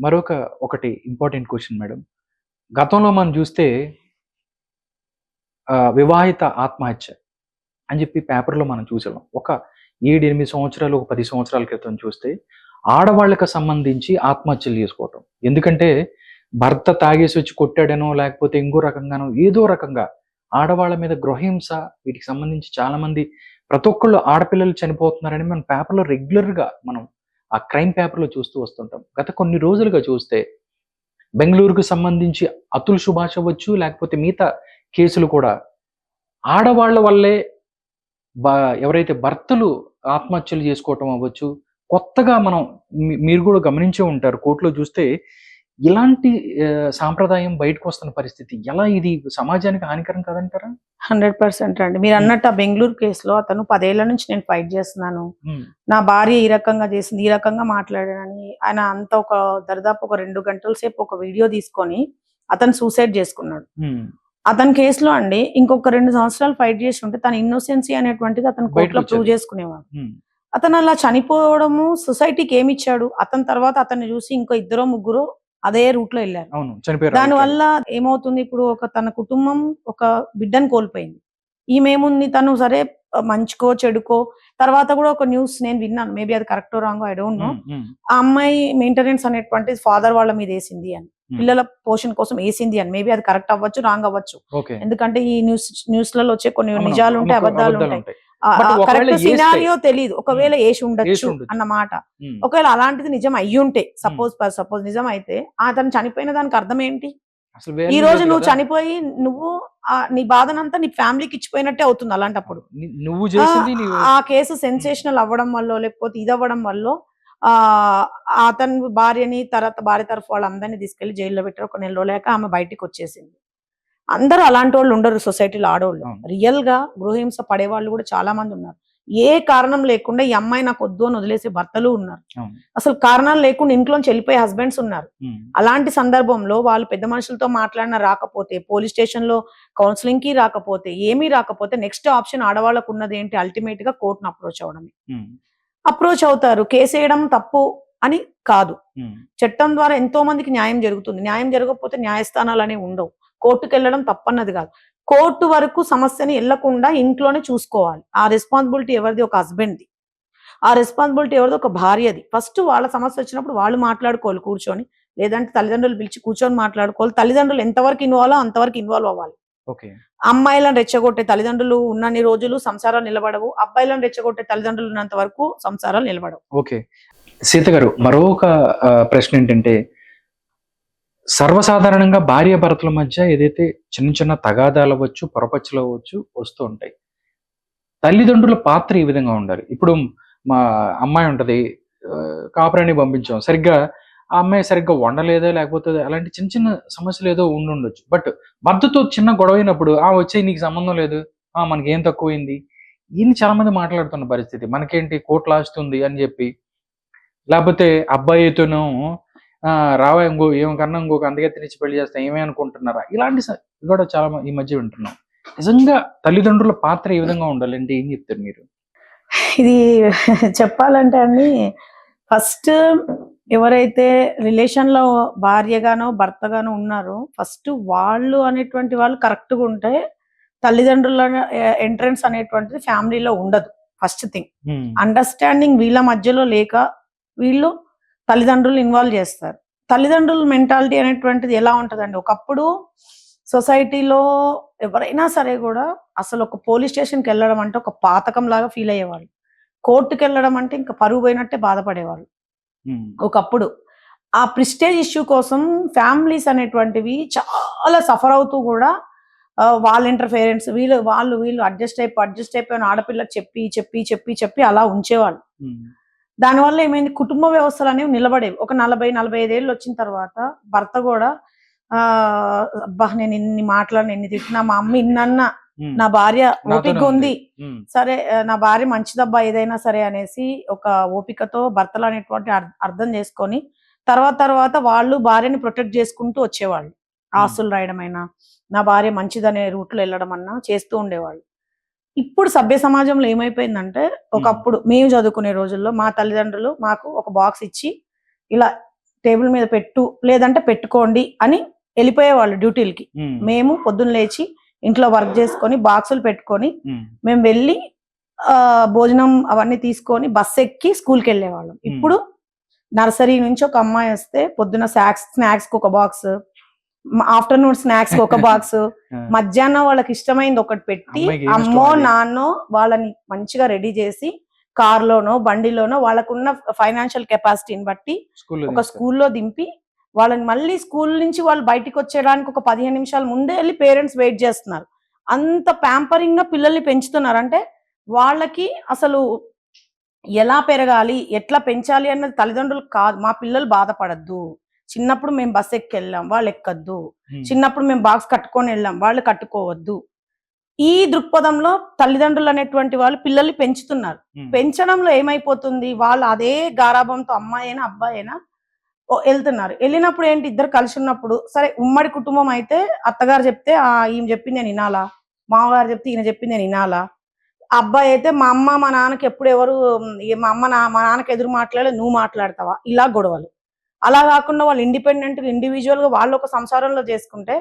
మరొక ఒకటి important question madam గతంలో మనం చూస్తే వివాహిత ఆత్మహత్య అని చెప్పి పేపర్లో మనం చూసాం ఒక ఏడు ఎనిమిది సంవత్సరాలు ఒక పది సంవత్సరాల క్రితం చూస్తే ఆడవాళ్ళకి సంబంధించి ఆత్మహత్యలు చేసుకోవటం. ఎందుకంటే భర్త తాగేసి వచ్చి కొట్టాడనో లేకపోతే ఇంకో రకంగానో ఏదో రకంగా ఆడవాళ్ళ మీద గృహహింస వీటికి సంబంధించి చాలామంది ప్రతి ఒక్కళ్ళు ఆడపిల్లలు చనిపోతున్నారని మనం పేపర్లో రెగ్యులర్గా మనం ఆ క్రైమ్ పేపర్లో చూస్తూ వస్తుంటాం. గత కొన్ని రోజులుగా చూస్తే బెంగళూరుకు సంబంధించి అతుల్ సుభాష్ అవ్వచ్చు లేకపోతే మిగతా కేసులు కూడా ఆడవాళ్ళ వల్లే ఎవరైతే భర్తలు ఆత్మహత్యలు చేసుకోవటం అవ్వచ్చు కొత్తగా మనం మీరు కూడా గమనించే ఉంటారు. కోర్టులో చూస్తే ఇలాంటి సాంప్రదాయం బయటకు వస్తున్న పరిస్థితి ఎలా ఇది సమాజానికి హానికరం కాదంటారా? హండ్రెడ్ పర్సెంట్ అండి. మీరు అన్నట్టు ఆ బెంగళూరు కేసులో అతను పదేళ్ళ నుంచి నేను ఫైట్ చేస్తున్నాను. నా భార్య ఈ రకంగా చేసింది ఈ రకంగా మాట్లాడానని ఆయన అంత ఒక దరిదాపు ఒక రెండు గంటల సేపు ఒక వీడియో తీసుకొని అతను సూసైడ్ చేసుకున్నాడు. ఉమ్, అతని కేసులో అండి ఇంకొక రెండు సంవత్సరాలు ఫైట్ చేసి ఉంటే తన ఇన్నోసెన్సీ అనేటువంటిది అతను కోర్టులో ప్రూవ్. చేసుకునేవాడు. అతను అలా చనిపోవడము సొసైటీకి ఏమి ఇచ్చాడు? అతని తర్వాత అతన్ని చూసి ఇంకో ఇద్దరు ముగ్గురు అదే రూట్లో వెళ్ళారు. అవును చనిపోయారు దాని వల్ల ఏమవుతుంది ఇప్పుడు ఒక తన కుటుంబం ఒక బిడ్డను కోల్పోయింది. ఈమె ఏముంది తను సరే మంచికో చెడుకో తర్వాత కూడా ఒక న్యూస్ నేను విన్నాను. మేబీ అది కరెక్టో రాంగో ఐ డోంట్ నో. ఆ అమ్మాయి మెయింటెనెన్స్ అనేటువంటి ఫాదర్ వాళ్ళ మీద వేసింది అని. పిల్లల పోషణ కోసం వేసింది అని. మేబీ అది కరెక్ట్ అవ్వచ్చు రాంగ్ అవ్వచ్చు. ఎందుకంటే ఈ న్యూస్ న్యూస్లలో వచ్చే కొన్ని నిజాలు ఉంటాయి అబద్ధాలు ఉంటాయి. కరెక్ట్ సినారియో తెలియదు ఒకవేళ వేసి వేసి ఉండొచ్చు. అన్నమాట ఉమ్, ఒకవేళ అలాంటిది నిజం అయ్యి ఉంటే సపోజ్ సపోజ్ నిజం అయితే అతను చనిపోయిన దానికి అర్థం ఏంటి ఈ రోజు నువ్వు. చనిపోయి నువ్వు నీ బాధనంతా నీ ఫ్యామిలీకి ఇచ్చిపోయినట్టే అవుతుంది అలాంటప్పుడు. నువ్వు ఆ- కేసు సెన్సేషనల్ అవ్వడం వల్ల లేకపోతే ఇది అవ్వడం వల్ల ఆ అతని భార్యని తర్వాత భార్య తరఫు వాళ్ళందరినీ తీసుకెళ్ళి జైల్లో పెట్టారు. ఒక నెల రోజులేక ఆమె బయటికి వచ్చేసింది అందరూ అలాంటి వాళ్ళు ఉండరు సొసైటీలో ఆడవాళ్ళు. రియల్గా గృహహింస పడే వాళ్ళు కూడా చాలా మంది ఉన్నారు. ఏ కారణం లేకుండా ఈ అమ్మాయి నాకు వద్దు అని వదిలేసే భర్తలు ఉన్నారు. అసలు కారణాలు లేకుండా ఇంట్లోంచి వెళ్ళిపోయే హస్బెండ్స్ ఉన్నారు. అలాంటి సందర్భంలో వాళ్ళు పెద్ద మనుషులతో మాట్లాడిన రాకపోతే పోలీస్ స్టేషన్లో కౌన్సిలింగ్కి రాకపోతే ఏమీ రాకపోతే నెక్స్ట్ ఆప్షన్ ఆడవాళ్ళకు ఉన్నది ఏంటి? అల్టిమేట్గా కోర్టును అప్రోచ్ అవడమే అప్రోచ్ అవుతారు. కేసు వేయడం తప్పు అని కాదు. చట్టం ద్వారా ఎంతో మందికి న్యాయం జరుగుతుంది. న్యాయం జరగకపోతే న్యాయస్థానాలు అనేవి ఉండవు. కోర్టుకు వెళ్ళడం తప్పన్నది కాదు. కోర్టు వరకు సమస్యని వెళ్ళకుండా ఇంట్లోనే చూసుకోవాలి. ఆ రెస్పాన్సిబిలిటీ ఎవరిది? ఒక హస్బెండ్ది ఆ రెస్పాన్సిబిలిటీ ఎవరిది? ఒక భార్యది. ఫస్ట్ వాళ్ళ సమస్య వచ్చినప్పుడు వాళ్ళు మాట్లాడుకోవాలి కూర్చొని. లేదంటే తల్లిదండ్రులు పిలిచి కూర్చొని మాట్లాడుకోవాలి. తల్లిదండ్రులు ఎంతవరకు ఇన్వాల్వ్ అంతవరకు ఇన్వాల్వ్ అవ్వాలి. ఓకే. అమ్మాయిలను రెచ్చగొట్టే తల్లిదండ్రులు ఉన్నన్ని రోజులు సంసారాలు నిలబడవు. అబ్బాయిలను రెచ్చగొట్టే తల్లిదండ్రులు ఉన్నంత వరకు సంసారాలు నిలబడవు. ఓకే. సీత గారు మరొక ప్రశ్న ఏంటంటే సర్వసాధారణంగా భార్య భర్తల మధ్య ఏదైతే చిన్న చిన్న తగాదాలు అవ్వచ్చు పొరపచ్చులు అవ్వచ్చు వస్తూ ఉంటాయి. తల్లిదండ్రుల పాత్ర ఈ విధంగా ఉండాలి. ఇప్పుడు మా అమ్మాయి ఉంటుంది కాపురాన్ని పంపించాం. సరిగ్గా ఆ అమ్మాయి సరిగ్గా వండలేదో లేకపోతే అలాంటి చిన్న చిన్న సమస్యలు ఏదో ఉండి ఉండొచ్చు. బట్ భర్తతో చిన్న గొడవ అయినప్పుడు ఆ వచ్చే నీకు సంబంధం లేదు. ఆ మనకి ఏం తక్కువైంది? ఈయన చాలా మంది మాట్లాడుతున్న పరిస్థితి. మనకేంటి కోట్లు ఆస్తుంది అని చెప్పి లేకపోతే అబ్బాయితోనూ రావా ఇంకో ఏం కన్నా ఇంకొక అందగెత్తినిచ్చి పెళ్ళి చేస్తా ఏమే అనుకుంటున్నారా? ఇలాంటి కూడా చాలా ఈ మధ్య వింటున్నాం. నిజంగా తల్లిదండ్రుల పాత్ర ఏ విధంగా ఉండాలంటే ఏం చెప్తారు మీరు? ఇది చెప్పాలంటే అండి ఫస్ట్ ఎవరైతే రిలేషన్లో భార్యగానో భర్తగానో ఉన్నారో ఫస్ట్ వాళ్ళు అనేటువంటి వాళ్ళు కరెక్ట్గా ఉంటే తల్లిదండ్రుల ఎంట్రన్స్ అనేటువంటిది ఫ్యామిలీలో ఉండదు. First thing. అండర్స్టాండింగ్ వీళ్ళ మధ్యలో లేక వీళ్ళు తల్లిదండ్రులు ఇన్వాల్వ్ చేస్తారు. తల్లిదండ్రుల మెంటాలిటీ అనేటువంటిది ఎలా ఉంటదండి? ఒకప్పుడు సొసైటీలో ఎవరైనా సరే కూడా అసలు ఒక పోలీస్ స్టేషన్కి వెళ్ళడం అంటే ఒక పాతకం లాగా ఫీల్ అయ్యేవాళ్ళు. కోర్టుకి వెళ్ళడం అంటే ఇంకా పరుగు పోయినట్టే బాధపడేవాళ్ళు. ఒకప్పుడు. ఆ ప్రిస్టేజ్ ఇష్యూ కోసం ఫ్యామిలీస్ అనేటువంటివి చాలా సఫర్ అవుతూ కూడా వాళ్ళ ఇంటర్ఫేరెన్స్ వీళ్ళు వాళ్ళు వీళ్ళు అడ్జస్ట్ అయిపో అడ్జస్ట్ అయిపోయిన ఆడపిల్లకి చెప్పి చెప్పి చెప్పి చెప్పి అలా ఉంచేవాళ్ళు. దానివల్ల ఏమైంది? కుటుంబ వ్యవస్థలు అనేవి నిలబడేవి. ఒక నలభై నలభై ఐదేళ్ళు వచ్చిన తర్వాత భర్త కూడా ఆ అబ్బా నేను ఇన్ని మాట్లాడిన ఎన్ని తిట్టినా మా అమ్మ ఇన్నన్నా నా భార్య ఓపిక ఉంది. సరే నా భార్య మంచిదబ్బా ఏదైనా సరే అనేసి ఒక ఓపికతో భర్తలు అనేటువంటి అర్- అర్థం చేసుకొని తర్వాత తర్వాత వాళ్ళు భార్యని ప్రొటెక్ట్ చేసుకుంటూ వచ్చేవాళ్ళు. ఆస్తులు రాయడమైనా నా భార్య మంచిదనే రూట్లో వెళ్ళడం అన్నా చేస్తూ ఉండేవాళ్ళు. ఇప్పుడు సభ్య సమాజంలో ఏమైపోయిందంటే ఒకప్పుడు మేము చదువుకునే రోజుల్లో మా తల్లిదండ్రులు మాకు ఒక బాక్స్ ఇచ్చి ఇలా టేబుల్ మీద పెట్టు లేదంటే పెట్టుకోండి అని వెళ్ళిపోయేవాళ్ళు డ్యూటీలకి. మేము. పొద్దున్న లేచి ఇంట్లో వర్క్ చేసుకొని బాక్సులు పెట్టుకొని మేము. వెళ్ళి భోజనం అవన్నీ తీసుకొని బస్ ఎక్కి స్కూల్కి వెళ్ళేవాళ్ళం. ఇప్పుడు నర్సరీ నుంచి ఒక అమ్మాయి వస్తే పొద్దున స్నాక్స్ స్నాక్స్కి ఒక బాక్స్ ఆఫ్టర్నూన్ స్నాక్స్ ఒక బాక్స్. మధ్యాహ్నం వాళ్ళకి ఇష్టమైంది ఒకటి పెట్టి అమ్మో? నాన్నో వాళ్ళని మంచిగా రెడీ చేసి కార్లోనో బండిలోనో వాళ్ళకున్న ఫైనాన్షియల్ కెపాసిటీని బట్టి ఒక. స్కూల్లో దింపి వాళ్ళని మళ్ళీ స్కూల్ నుంచి వాళ్ళు బయటికి వచ్చేయడానికి ఒక పదిహేను నిమిషాల ముందే వెళ్ళి పేరెంట్స్ వెయిట్ చేస్తున్నారు. అంత ప్యాంపరింగ్గా పిల్లల్ని పెంచుతున్నారు. అంటే వాళ్ళకి అసలు ఎలా పెరగాలి ఎట్లా పెంచాలి అన్నది తల్లిదండ్రులు కాదు మా పిల్లలు బాధపడద్దు. చిన్నప్పుడు మేము బస్ ఎక్కి వెళ్ళాం వాళ్ళు ఎక్కద్దు చిన్నప్పుడు మేము బాక్స్ కట్టుకొని వెళ్ళాం. వాళ్ళు కట్టుకోవద్దు. ఈ దృక్పథంలో తల్లిదండ్రులు అనేటువంటి వాళ్ళు పిల్లల్ని పెంచుతున్నారు. పెంచడంలో ఏమైపోతుంది? వాళ్ళు అదే గారాభంతో అమ్మాయి అయినా అబ్బాయి అయినా వెళ్తున్నారు వెళ్ళినప్పుడు ఏంటి? ఇద్దరు కలిసి ఉన్నప్పుడు సరే ఉమ్మడి కుటుంబం అయితే అత్తగారు చెప్తే ఆ ఈయన చెప్పింది నేను వినాలా? మామగారు చెప్తే ఈయన చెప్పింది నేను వినాలా? అబ్బాయి అయితే మా అమ్మ మా నాన్నకి ఎప్పుడు ఎవరు మా అమ్మ నా మా నాన్నకి ఎదురు మాట్లాడలేదు నువ్వు మాట్లాడతావా? ఇలా గొడవలు. అలా కాకుండా వాళ్ళు ఇండిపెండెంట్ ఇండివిజువల్గా వాళ్ళు ఒక సంసారంలో చేసుకుంటే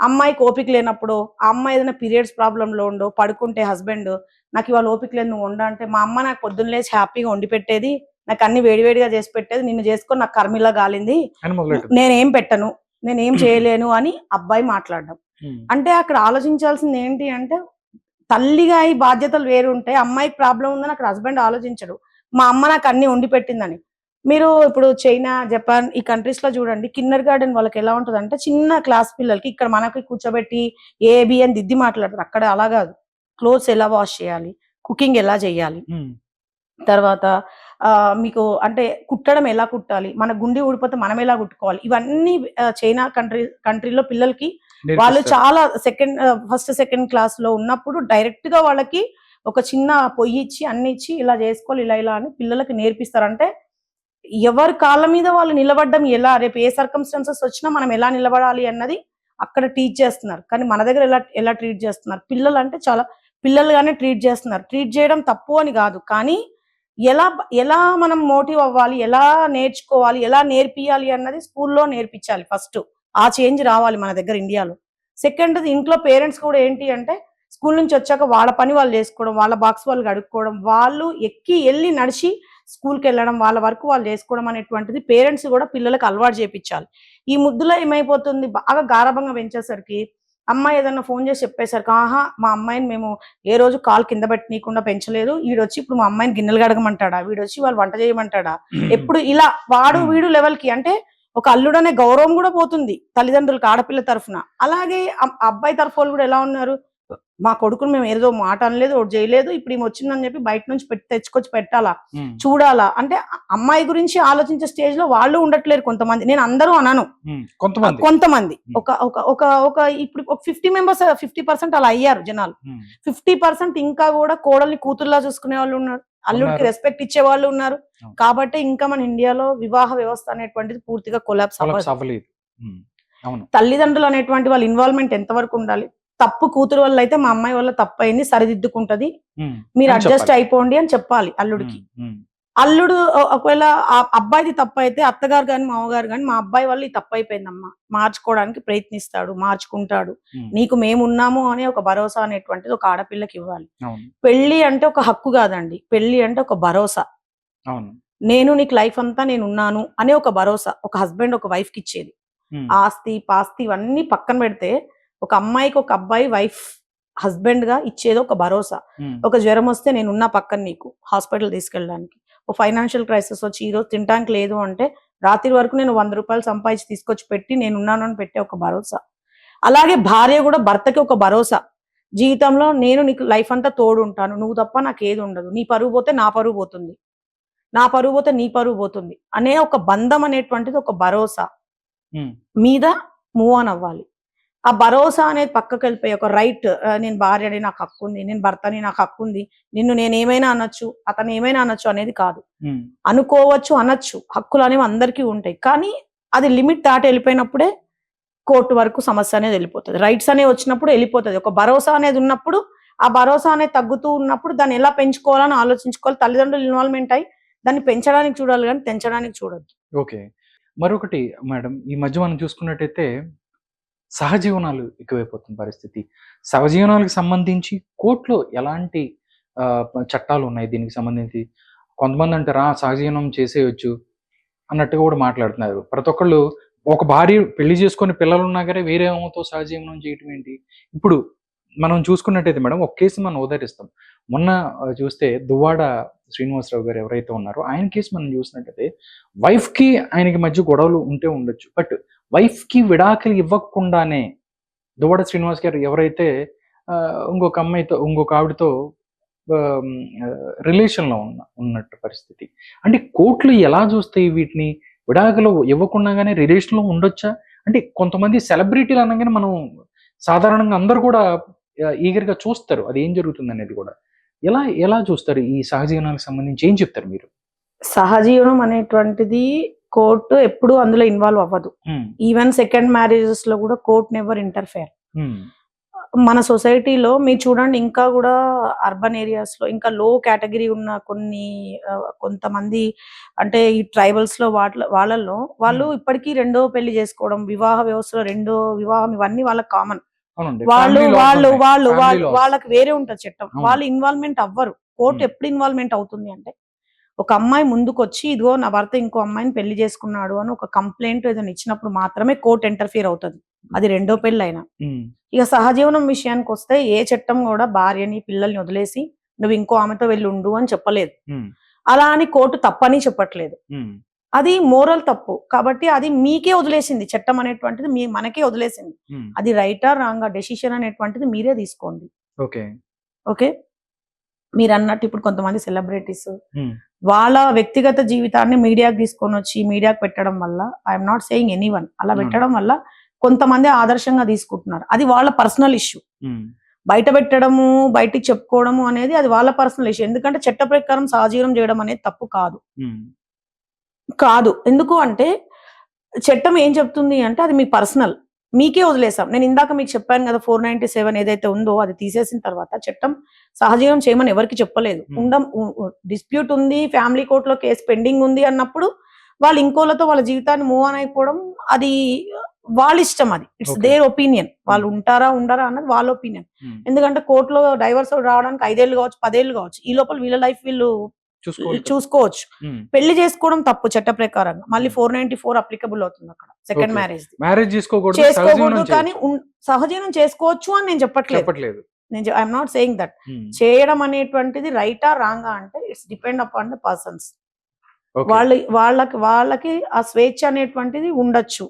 అమ్మాయికి ఓపిక లేనప్పుడు ఆ అమ్మాయి ఏదైనా పీరియడ్స్ ప్రాబ్లంలో ఉండో పడుకుంటే హస్బెండ్ నాకు ఇవాళ ఓపిక లేదు నువ్వు వండ అంటే మా అమ్మ నాకు పొద్దున్న లేచి హ్యాపీగా వండి పెట్టేది నాకు అన్ని వేడివేడిగా చేసి పెట్టేది నిన్ను చేసుకొని నాకు కర్మిలా గాలింది. నేనేం పెట్టను నేనేం చేయలేను అని అబ్బాయి మాట్లాడడం. ఉమ్, అంటే అక్కడ ఆలోచించాల్సింది ఏంటి అంటే తల్లిగా ఈ బాధ్యతలు వేరు ఉంటాయి అమ్మాయికి ప్రాబ్లం ఉందని అక్కడ హస్బెండ్ ఆలోచించడు. మా అమ్మ నాకు అన్ని వండి పెట్టిందని. మీరు ఇప్పుడు చైనా జపాన్ ఈ కంట్రీస్లో చూడండి కిన్నర్ గార్డెన్ వాళ్ళకి ఎలా ఉంటుంది అంటే చిన్న క్లాస్ పిల్లలకి ఇక్కడ మనకి కూర్చోబెట్టి ఏ బి అని దిద్ది మాట్లాడతారు. అక్కడ అలా కాదు. క్లోత్స్ ఎలా వాష్ చేయాలి? కుకింగ్ ఎలా చేయాలి? తర్వాత మీకు అంటే కుట్టడం ఎలా కుట్టాలి? మన గుండె ఊడిపోతే మనం ఎలా కుట్టుకోవాలి? ఇవన్నీ చైనా కంట్రీ కంట్రీలో పిల్లలకి వాళ్ళు. చాలా సెకండ్ ఫస్ట్ సెకండ్ క్లాస్లో ఉన్నప్పుడు డైరెక్ట్గా వాళ్ళకి ఒక చిన్న పొయ్యి ఇచ్చి అన్ని ఇచ్చి ఇలా చేసుకోవాలి ఇలా ఇలా అని పిల్లలకి నేర్పిస్తారు. అంటే ఎవరి కాళ్ళ మీద వాళ్ళు నిలబడడం ఎలా? రేపు ఏ సర్కమ్స్టాన్సెస్ వచ్చినా మనం ఎలా నిలబడాలి అన్నది అక్కడ టీచ్ చేస్తున్నారు. కానీ మన దగ్గర ఎలా ఎలా ట్రీట్ చేస్తున్నారు? పిల్లలు అంటే చాలా పిల్లలుగానే ట్రీట్ చేస్తున్నారు. ట్రీట్ చేయడం తప్పు అని కాదు. కానీ ఎలా ఎలా మనం మోటివ్ అవ్వాలి? ఎలా నేర్చుకోవాలి? ఎలా నేర్పియాలి అన్నది స్కూల్లో నేర్పించాలి ఫస్ట్ ఆ చేంజ్ రావాలి మన దగ్గర ఇండియాలో. సెకండ్ ఇంట్లో పేరెంట్స్ కూడా ఏంటి అంటే స్కూల్ నుంచి వచ్చాక వాళ్ళ పని వాళ్ళు చేసుకోవడం వాళ్ళ బాక్స్ వాళ్ళు కడుక్కోవడం వాళ్ళు ఎక్కి వెళ్ళి నడిచి స్కూల్కి వెళ్ళడం వాళ్ళ వరకు వాళ్ళు చేసుకోవడం అనేటువంటిది పేరెంట్స్ కూడా పిల్లలకు అలవాటు చేపించాలి ఈ ముద్దులో ఏమైపోతుంది? బాగా గారభంగా పెంచేసరికి అమ్మాయి ఏదన్నా ఫోన్ చేసి చెప్పేసరికి ఆహా మా అమ్మాయిని మేము ఏ రోజు కాలు కింద పెట్టనీయకుండా పెంచలేదు. వీడొచ్చి ఇప్పుడు మా అమ్మాయిని గిన్నెలు కడగమంటాడా? వీడొచ్చి వాళ్ళు వంట చేయమంటాడా? ఎప్పుడు ఇలా వాడు. వీడు లెవెల్కి అంటే ఒక అల్లుడనే గౌరవం కూడా పోతుంది తల్లిదండ్రులకు ఆడపిల్ల తరఫున. అలాగే అబ్- అబ్బాయి తరఫు కూడా ఎలా ఉన్నారు? మా కొడుకుని మేము ఏదో మాట అనలేదు ఒకటి చేయలేదు ఇప్పుడు ఈమె వచ్చిందని చెప్పి బయట నుంచి పెట్టి తెచ్చుకొచ్చి పెట్టాలా? చూడాలా? అంటే అమ్మాయి గురించి ఆలోచించే స్టేజ్లో వాళ్ళు ఉండట్లేరు కొంతమంది. నేను అందరూ అనను. ఉమ్, కొంతమంది. కొంతమంది. ఒక ఒక ఒక ఒక ఇప్పుడు ఒక ఫిఫ్టీ మెంబర్స్ ఫిఫ్టీ పర్సెంట్ అలా అయ్యారు జనాలు. ఫిఫ్టీ పర్సెంట్ ఇంకా కూడా కోడల్ని కూతుర్లా చూసుకునే వాళ్ళు ఉన్నారు. అల్లుడికి. రెస్పెక్ట్ ఇచ్చే వాళ్ళు ఉన్నారు. కాబట్టి ఇంకా మన ఇండియాలో వివాహ వ్యవస్థ అనేటువంటిది పూర్తిగా అవ్వదు. అవ్వలేదు. తల్లిదండ్రులు అనేటువంటి వాళ్ళ ఇన్వాల్వ్మెంట్ ఎంతవరకు ఉండాలి? తప్పు కూతురు వల్ల అయితే మా అమ్మాయి వల్ల తప్పు అయింది సరిదిద్దుకుంటది మీరు అడ్జస్ట్. అయిపోండి అని చెప్పాలి అల్లుడికి. అల్లుడు ఒకవేళ అబ్బాయిది తప్పు అయితే అత్తగారు కానీ మామగారు కానీ మా అబ్బాయి వల్ల ఈ తప్పు అయిపోయిందమ్మా మార్చుకోవడానికి ప్రయత్నిస్తాడు మార్చుకుంటాడు. నీకు మేము ఉన్నాము అనే ఒక భరోసా అనేటువంటిది ఒక ఆడపిల్లకి ఇవ్వాలి. పెళ్ళి అంటే ఒక హక్కు కాదండి. పెళ్ళి అంటే ఒక భరోసా. నేను నీకు లైఫ్ అంతా నేను ఉన్నాను అనే ఒక భరోసా ఒక హస్బెండ్ ఒక వైఫ్కి ఇచ్చేది ఆస్తి పాస్తి ఇవన్నీ పక్కన పెడితే ఒక అమ్మాయికి ఒక అబ్బాయి వైఫ్ హస్బెండ్గా ఇచ్చేది ఒక భరోసా. ఒక జ్వరం వస్తే నేను ఉన్నా పక్కన నీకు హాస్పిటల్ తీసుకెళ్ళడానికి. ఒక ఫైనాన్షియల్ క్రైసిస్ వచ్చి ఈ రోజు తినడానికి లేదు అంటే రాత్రి వరకు నేను వంద రూపాయలు సంపాదించి తీసుకొచ్చి పెట్టి నేను ఉన్నాను అని పెట్టే ఒక భరోసా. అలాగే భార్య కూడా భర్తకి ఒక భరోసా. జీవితంలో నేను నీకు లైఫ్ అంతా తోడు ఉంటాను. నువ్వు తప్ప నాకు ఏది ఉండదు. నీ పరువు పోతే నా పరువు పోతుంది. నా పరువు పోతే నీ పరువు పోతుంది. అనే ఒక బంధం అనేటువంటిది ఒక భరోసా. మీద మూవ్ ఆన్ అవ్వాలి. ఆ భరోసా అనేది పక్కకి వెళ్ళిపోయి ఒక రైట్ నేను భార్యని నాకు హక్కు ఉంది నేను భర్తని నాకు హక్కు ఉంది నిన్ను నేను ఏమైనా అనొచ్చు అతను ఏమైనా అనొచ్చు అనేది కాదు. అనుకోవచ్చు అనొచ్చు హక్కులు అనేవి అందరికీ ఉంటాయి. కానీ అది లిమిట్ దాటి వెళ్ళిపోయినప్పుడే కోర్టు వరకు సమస్య అనేది వెళ్ళిపోతుంది. రైట్స్ అనేవి వచ్చినప్పుడు వెళ్ళిపోతుంది. ఒక భరోసా అనేది ఉన్నప్పుడు ఆ భరోసా అనేది తగ్గుతూ ఉన్నప్పుడు దాన్ని ఎలా పెంచుకోవాలని ఆలోచించుకోవాలి. తల్లిదండ్రులు ఇన్వాల్వ్మెంట్ అయ్యి దాన్ని పెంచడానికి చూడాలి కానీ పెంచడానికి చూడొద్దు. ఓకే. మరొకటి మేడం ఈ మధ్య మనం చూసుకున్నట్టయితే సహజీవనాలు ఎక్కువైపోతున్న పరిస్థితి. సహజీవనాలకు సంబంధించి కోర్టులో ఎలాంటి చట్టాలు ఉన్నాయి? దీనికి సంబంధించి కొంతమంది అంటారా సహజీవనం చేసేయచ్చు అన్నట్టుగా కూడా మాట్లాడుతున్నారు. ప్రతి ఒక్కళ్ళు ఒక భార్య పెళ్ళి చేసుకుని పిల్లలు ఉన్నా కానీ వేరే అమ్మతో సహజీవనం చేయటం ఏంటి? ఇప్పుడు మనం చూసుకున్నట్టయితే మేడం ఒక కేసు మనం ఉదాహరిస్తాం. మొన్న చూస్తే దువ్వాడ శ్రీనివాసరావు గారు ఎవరైతే ఉన్నారో ఆయన కేసు మనం చూసినట్టయితే వైఫ్కి ఆయనకి మధ్య గొడవలు ఉంటే ఉండొచ్చు. బట్ వైఫ్కి విడాకులు ఇవ్వకుండానే దువ్వడ శ్రీనివాస్ గారు ఎవరైతే ఇంకొక అమ్మాయితో ఇంకొక ఆవిడతో రిలేషన్లో ఉన్న ఉన్నట్టు పరిస్థితి. అంటే కోర్టులు ఎలా చూస్తాయి వీటిని? విడాకులు ఇవ్వకుండానే రిలేషన్లో ఉండొచ్చా? అంటే కొంతమంది సెలబ్రిటీలు అనగానే మనం సాధారణంగా అందరూ కూడా ఈగర్గా చూస్తారు. అది ఏం జరుగుతుంది అనేది కూడా. ఎలా ఎలా చూస్తారు ఈ సహజీవనాలకు సంబంధించి? ఏం చెప్తారు మీరు? సహజీవనం అనేటువంటిది కోర్టు ఎప్పుడు అందులో ఇన్వాల్వ్ అవ్వదు ఈవెన్ సెకండ్ మ్యారేజెస్లో కూడా కోర్ట్ నెవర్ ఇంటర్ఫేర్ మన సొసైటీలో మీరు చూడండి ఇంకా కూడా అర్బన్ ఏరియాస్లో ఇంకా లో కేటగిరీ ఉన్న కొన్ని కొంతమంది అంటే ఈ ట్రైబల్స్లో వాటి వాళ్ళల్లో వాళ్ళు Hmm. ఇప్పటికీ రెండో పెళ్ళి చేసుకోవడం వివాహ వ్యవస్థలో రెండో వివాహం ఇవన్నీ వాళ్ళకి కామన్ వాళ్ళు వాళ్ళు. వాళ్ళు. వాళ్ళకి వేరే ఉంటుంది చట్టం. వాళ్ళు ఇన్వాల్వ్మెంట్ అవ్వరు కోర్టు Hmm. ఎప్పుడు ఇన్వాల్వ్మెంట్ అవుతుంది అంటే ఒక అమ్మాయి ముందుకు వచ్చి ఇదిగో నా భర్త ఇంకో అమ్మాయిని పెళ్ళి చేసుకున్నాడు అని ఒక కంప్లైంట్ ఏదైనా ఇచ్చినప్పుడు మాత్రమే కోర్టు ఇంటర్ఫియర్ అవుతుంది. అది రెండో పెళ్ళి అయినా ఇక సహజీవనం విషయానికి వస్తే ఏ చట్టం కూడా భార్యని పిల్లల్ని వదిలేసి నువ్వు ఇంకో ఆమెతో వెళ్ళి ఉండు అని చెప్పలేదు. అలా అని కోర్టు తప్పని చెప్పట్లేదు. అది మోరల్ తప్పు. కాబట్టి అది మీకే వదిలేసింది. చట్టం అనేటువంటిది మీ మనకే వదిలేసింది. అది రైటా రాంగా డెసిషన్ అనేటువంటిది మీరే తీసుకోండి. ఓకే. ఓకే? మీరు అన్నట్టు ఇప్పుడు కొంతమంది సెలబ్రిటీస్ ఉమ్, వాళ్ళ వ్యక్తిగత జీవితాన్ని మీడియాకి తీసుకొని వచ్చి మీడియాకి పెట్టడం వల్ల I'm not saying any one అలా Hmm. పెట్టడం వల్ల కొంతమంది ఆదర్శంగా తీసుకుంటున్నారు. అది వాళ్ళ పర్సనల్ ఇష్యూ ఉమ్, బయట పెట్టడము బయటికి చెప్పుకోవడము అనేది అది వాళ్ళ పర్సనల్ ఇష్యూ ఎందుకంటే చట్ట ప్రకారం సహజీవనం చేయడం అనేది తప్పు కాదు. కాదు. ఎందుకు అంటే చట్టం ఏం చెప్తుంది అంటే అది మీ పర్సనల్ మీకే వదిలేసాం నేను ఇందాక మీకు చెప్పాను కదా ఫోర్ నైన్టీ సెవెన్ ఏదైతే ఉందో అది తీసేసిన తర్వాత చట్టం సహజీవనం చేయమని ఎవరికి చెప్పలేదు. Hmm. ఉండం డిస్ప్యూట్ ఉంది ఫ్యామిలీ కోర్టులో కేసు పెండింగ్ ఉంది అన్నప్పుడు వాళ్ళు ఇంకోళ్ళతో వాళ్ళ జీవితాన్ని మూవ్ ఆన్ అయిపోవడం అది వాళ్ళ ఇష్టం అది. ఇట్స్. దేర్ ఒపీనియన్ వాళ్ళు ఉంటారా ఉండరా అన్నది వాళ్ళ ఒపీనియన్ ఉమ్, ఎందుకంటే కోర్టులో డైవర్స్ రావడానికి ఐదేళ్ళు కావచ్చు పదేళ్ళు కావచ్చు. ఈ లోపల వీళ్ళ లైఫ్ వీళ్ళు. చూసుకోవచ్చు. పెళ్ళి చేసుకోవడం తప్పు చట్ట ప్రకారంగా మళ్ళీ. ఫోర్ నైన్టీ ఫోర్ అప్లికబుల్ అవుతుంది అక్కడ. సెకండ్. మ్యారేజ్ మ్యారేజ్ చేసుకోకూడదు కానీ సహజీవనం చేసుకోవచ్చు అని నేను చెప్పట్లేదు. నేను ఐఎమ్ నాట్ సేయింగ్ దట్ చేయడం అనేటువంటిది రైటా రాంగా అంటే it's depend upon the persons. వాళ్ళ వాళ్ళకి వాళ్ళకి ఆ స్వేచ్ఛ అనేటువంటిది ఉండొచ్చు.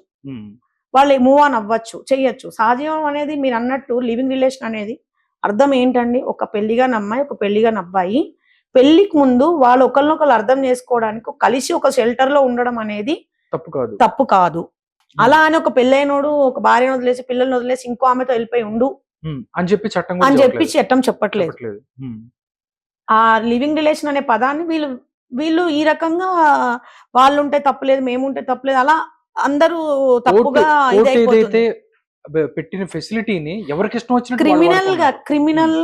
వాళ్ళు మూవ్ ఆన్ అవ్వచ్చు చెయ్యొచ్చు. సహజీవనం అనేది మీరు అన్నట్టు లివింగ్ రిలేషన్ అనేది అర్థం ఏంటండి? ఒక పెళ్ళిగా అమ్మాయి ఒక పెళ్ళిగా అబ్బాయి పెళ్ళికి ముందు వాళ్ళు ఒకరినొకరు అర్థం చేసుకోవడానికి కలిసి ఒక షెల్టర్లో ఉండడం అనేది తప్పు కాదు. తప్పు కాదు. అలా అని ఒక పెళ్ళైనోడు ఒక భార్యను వదిలేసి పిల్లల్ని వదిలేసి ఇంకో ఆమెతో వెళ్ళిపోయి ఉండు. అని చెప్పి చట్టం అని చెప్పి. చట్టం చెప్పట్లేదు. ఆ లివింగ్ రిలేషన్ అనే పదాన్ని వీళ్ళు వీళ్ళు ఈ రకంగా వాళ్ళు ఉంటే తప్పులేదు మేము ఉంటే తప్పులేదు అలా అందరూ తప్పుగా బ- పెట్టిన ఫెసిలిటీని ఎవరికి ఇష్టం వాళ్ళు క్రిమినల్గా. క్రిమినల్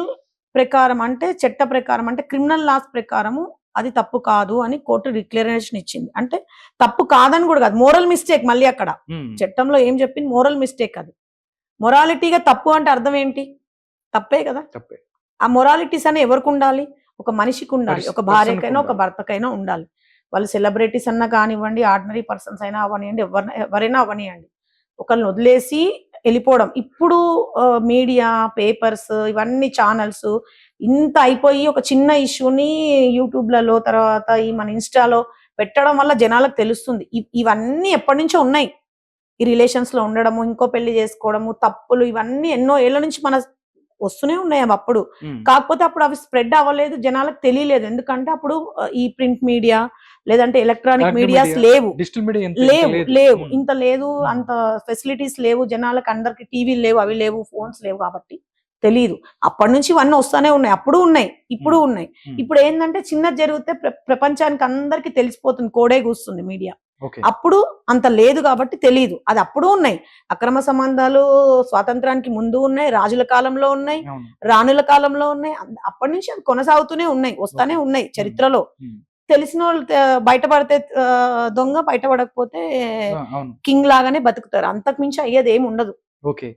ప్రకారం అంటే చట్ట ప్రకారం అంటే క్రిమినల్ లాస్ ప్రకారము అది తప్పు కాదు అని కోర్టు డిక్లరేషన్ ఇచ్చింది. అంటే తప్పు కాదని కూడా కాదు మోరల్ మిస్టేక్ మళ్ళీ అక్కడ. చట్టంలో ఏం చెప్పింది? మోరల్ మిస్టేక్ అది. మొరాలిటీగా తప్పు అంటే అర్థం ఏంటి? తప్పే కదా. తప్పే. ఆ మొరాలిటీస్ అని ఎవరికి ఉండాలి? ఒక మనిషికి ఉండాలి. ఒక భార్యకైనా ఒక. భర్తకైనా ఉండాలి. వాళ్ళు సెలబ్రిటీస్ అన్నా కానివ్వండి ఆర్డినరీ పర్సన్స్ అయినా అవనివ్వండి ఎవరిన ఎవరైనా అవనివ్వండి ఒకరిని వదిలేసి వెళ్ళిపోవడం. ఇప్పుడు మీడియా పేపర్స్ ఇవన్నీ ఛానల్స్ ఇంత అయిపోయి ఒక చిన్న ఇష్యూని యూట్యూబ్లలో తర్వాత ఈ మన ఇన్స్టాలో పెట్టడం వల్ల జనాలకు తెలుస్తుంది. ఇవన్నీ ఎప్పటి నుంచో ఉన్నాయి. ఈ రిలేషన్స్లో ఉండడము ఇంకో పెళ్ళి చేసుకోవడము తప్పులు ఇవన్నీ ఎన్నో ఏళ్ళ నుంచి మన వస్తూనే ఉన్నాయి అవి అప్పుడు. కాకపోతే అప్పుడు అవి స్ప్రెడ్ అవ్వలేదు జనాలకు తెలియలేదు. ఎందుకంటే అప్పుడు ఈ ప్రింట్ మీడియా లేదంటే ఎలక్ట్రానిక్ మీడియాస్ లేవు లేవు. లేవు ఉమ్, ఇంత లేదు Hmm. అంత ఫెసిలిటీస్ లేవు జనాలకు అందరికి టీవీలు లేవు అవి లేవు ఫోన్స్ లేవు కాబట్టి తెలియదు అప్పటి నుంచి ఇవన్నీ వస్తానే ఉన్నాయి అప్పుడు ఉన్నాయి ఇప్పుడు Hmm. ఉన్నాయి Hmm. ఇప్పుడు ఏంటంటే చిన్నది జరిగితే ప్ర- ప్రపంచానికి అందరికి తెలిసిపోతుంది కోడే కూస్తుంది మీడియా అప్పుడు అంత లేదు కాబట్టి తెలియదు అది అప్పుడు ఉన్నాయి అక్రమ సంబంధాలు స్వాతంత్రానికి ముందు ఉన్నాయి రాజుల కాలంలో ఉన్నాయి రాణుల కాలంలో ఉన్నాయి అంద- అప్పటి నుంచి అవి కొనసాగుతూనే ఉన్నాయి వస్తానే. ఉన్నాయి చరిత్రలో Hmm. తెలిసిన వాళ్ళు బయటపడితే దొంగ బయటపడకపోతే కింగ్ లాగానే బతుకుతారు. అంతకు మించి అయ్యేది ఏమి ఉండదు ఓకే.